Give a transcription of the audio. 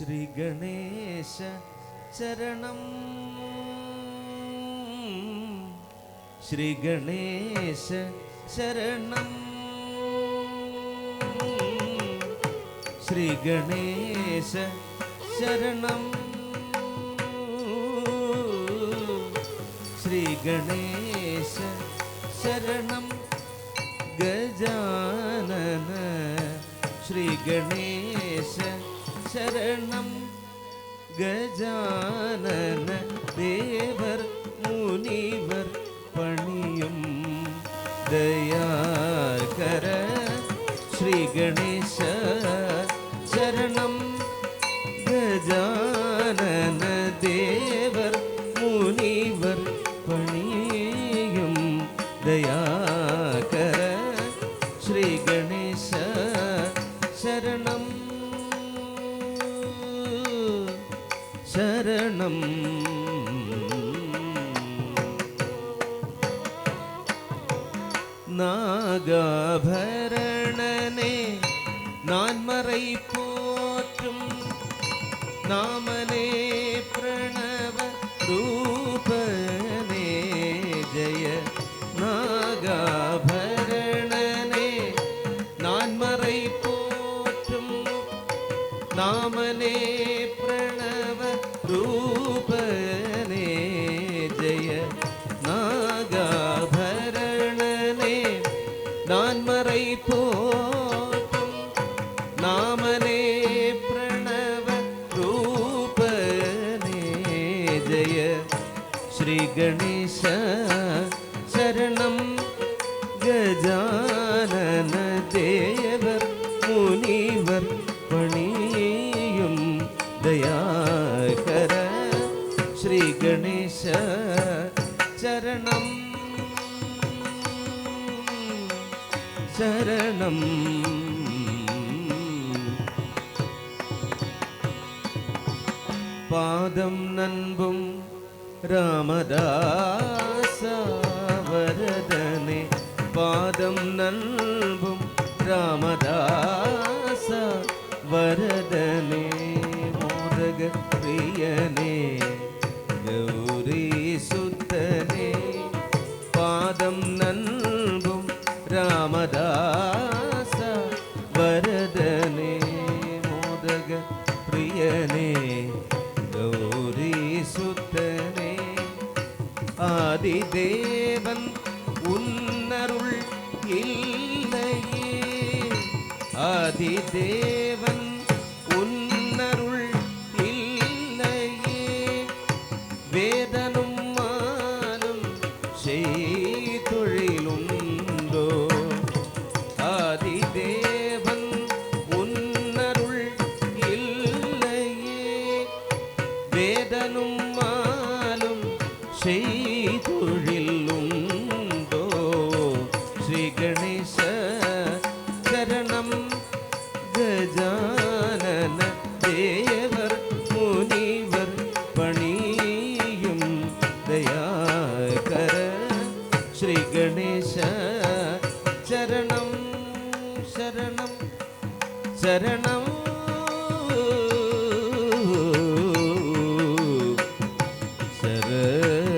ശ്രീഗണേശ ചരണം. ശ്രീഗണേശ ശരണം ശ്രീഗണേശ ശരണം ശ്രീഗണേശ ശരണം ഗജാനന ശ്രീഗണേശ ശരണം. ഗജാനന ദേവർ മുനിവർ പണിയും. ദയാകര ശ്രീഗണേശ ശരണം ശരണം നാഗാഭരണനെ നാൻമறை പോற்றும் നാമനേ പ്രണവ രൂപനേ പ്രണവ രൂപനേ ജയ നാഗാഭരണനേ നാൻമறை പോറ്റും. നാമനേ പ്രണവ രൂപനേ ജയ ശ്രീ ഗണേശ ശരണം ഗജാനന ദേവർ ഗണേശ ചരണം. ശരണം പാദം നൻപും രാമദാസവരദനെ. പാദം നൻപും രാമദാസ വരദനെ മോദക പ്രിയനെ அதிதேவன் உன்னருள் இல்லையே. அதிதேவன் உன்னருள் இல்லையே. வேதனும் மானும் செய்தொழிலுண்டோ. அதிதேவன் உன்னருள் இல்லையே. வேதனும் மாலும் തൊഴിലുണ്ടോ? ശ്രീ ഗണേശ ശരണം. ഗജാനന ദേവർ പണിയും ദയാകര. ശ്രീ ഗണേശ ശരണം ശരണം ശരണം. ശരണ